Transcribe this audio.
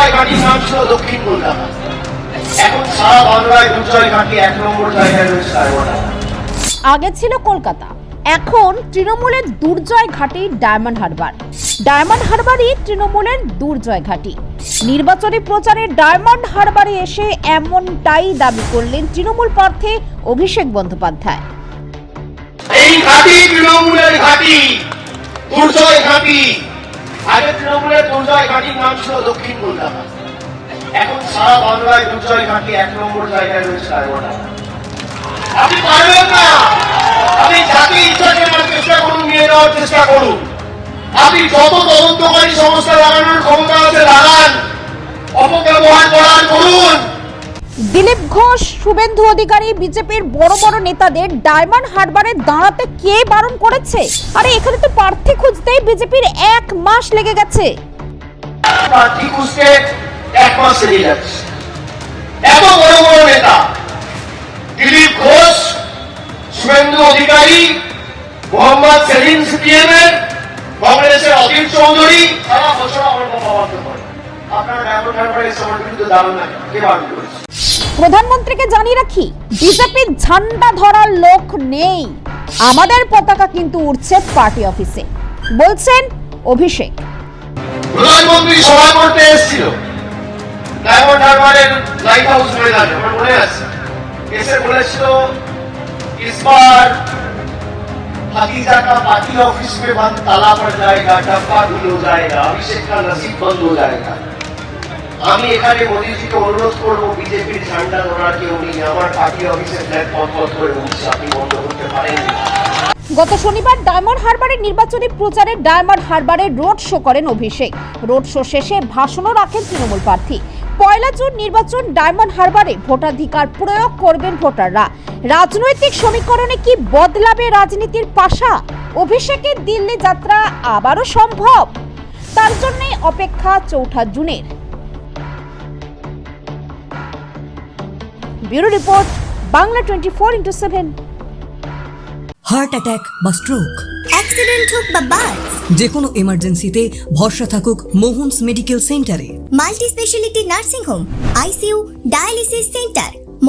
দুর্জয় নাম ছিল দক্ষিণ কলকাতা। এখন সারা বাংলায় দুর্জয় ঘাটি এক নম্বর জায়গায় রয়েছে আগে ছিল কলকাতা এখন তৃণমূলের দুর্জয় ঘাটি ডায়মন্ড হারবার। ডায়মন্ড হারবারই তৃণমূলের দুর্জয় ঘাটি। নির্বাচনী প্রচারে ডায়মন্ড হারবারে এসে এমনটাই দাবি করলেন তৃণমূল প্রার্থী অভিষেক বন্দ্যোপাধ্যায়। এই ঘাটি তৃণমূলের ঘাটি দুর্জয় ঘাটি। আগে তৃণমূলের দুর্জয় ঘাঁটির নাম ছিল দক্ষিণ কলকাতা এখন সারা বাংলায় দুর্জয় ঘাঁটি এক নম্বর জায়গায় রয়েছে ডায়মন্ড আপনি পারবেন না। আপনি যাকে ইচ্ছা কেনার চেষ্টা করুন, নিয়ে নেওয়ার চেষ্টা করুন। আপনি যত তদন্তকারী সংস্থা লাগানোর ক্ষমতা আছে, লাগান। অপব্যবহার করুন দিলীপ ঘোষ, শুভেন্দু অধিকারী, বিজেপির বড় বড় নেতাদের ডায়মন্ড হারবারে দাঁড়াতে কে বারণ করেছে? আরে, এখানে তো প্রার্থী খুঁজতেই বিজেপির এক মাস লেগে গেছে। এত বড় বড় নেতা, দিলীপ ঘোষ, শুভেন্দু অধিকারী, মোহাম্মদ সেলিম সিপিএমের, কংগ্রেসের অধীর চৌধুরী আমার প্রধানমন্ত্রীকে জানিয়ে রাখি বিজেপির ঝান্ডা ধরার লোক নেই আমাদের পতাকা কিন্তু উঠছে পার্টি অফিসে বলছেন অভিষেক প্রধানমন্ত্রী সভা করতে এসেছিল ডায়মন্ড হারবারের লাইট হাউস ময়দানে আমার মনে আছে এসে বলেছিল इस बार हकीजा का पार्टी ऑफिस में बंद ताला पड़ जाएगा डब्बा गुल हो जाएगा अभिषेक का नसीब बंद हो जाएगा আমি এখানে মোদীজিকে অনুরোধ করব, বিজেপির ঝান্ডা ধরার কেউ নেই, আমার পার্টি অফিসে ফ্ল্যাগ পথ পথ করে উঠছে আপনি বন্ধ করতে পারেন গত শনিবার ডায়মন্ড হারবারের নির্বাচনী প্রচারে ডায়মন্ড হারবারে রোড শো করেন অভিষেক। রোড শো শেষে ভাষণও রাখেন তৃণমূল প্রার্থী। পয়লা জুন নির্বাচন ডায়মন্ড হারবারে ভোটাধিকার প্রয়োগ করবেন ভোটাররা। রাজনৈতিক সমীকরণে কি বদলাবে রাজনীতির পাশা? অভিষেকের দিল্লি যাত্রা আবারও সম্ভব? তার জন্যই অপেক্ষা চৌঠা জুনের। Bureau report Bangla twenty four into seven heart attack বা স্ট্রোক অ্যাক্সিডেন্ট হোক বা বাস যে কোনো এমার্জেন্সিতে ভরসা থাকুক মোহনস মেডিকেল সেন্টারে multi speciality nursing home ICU dialysis centre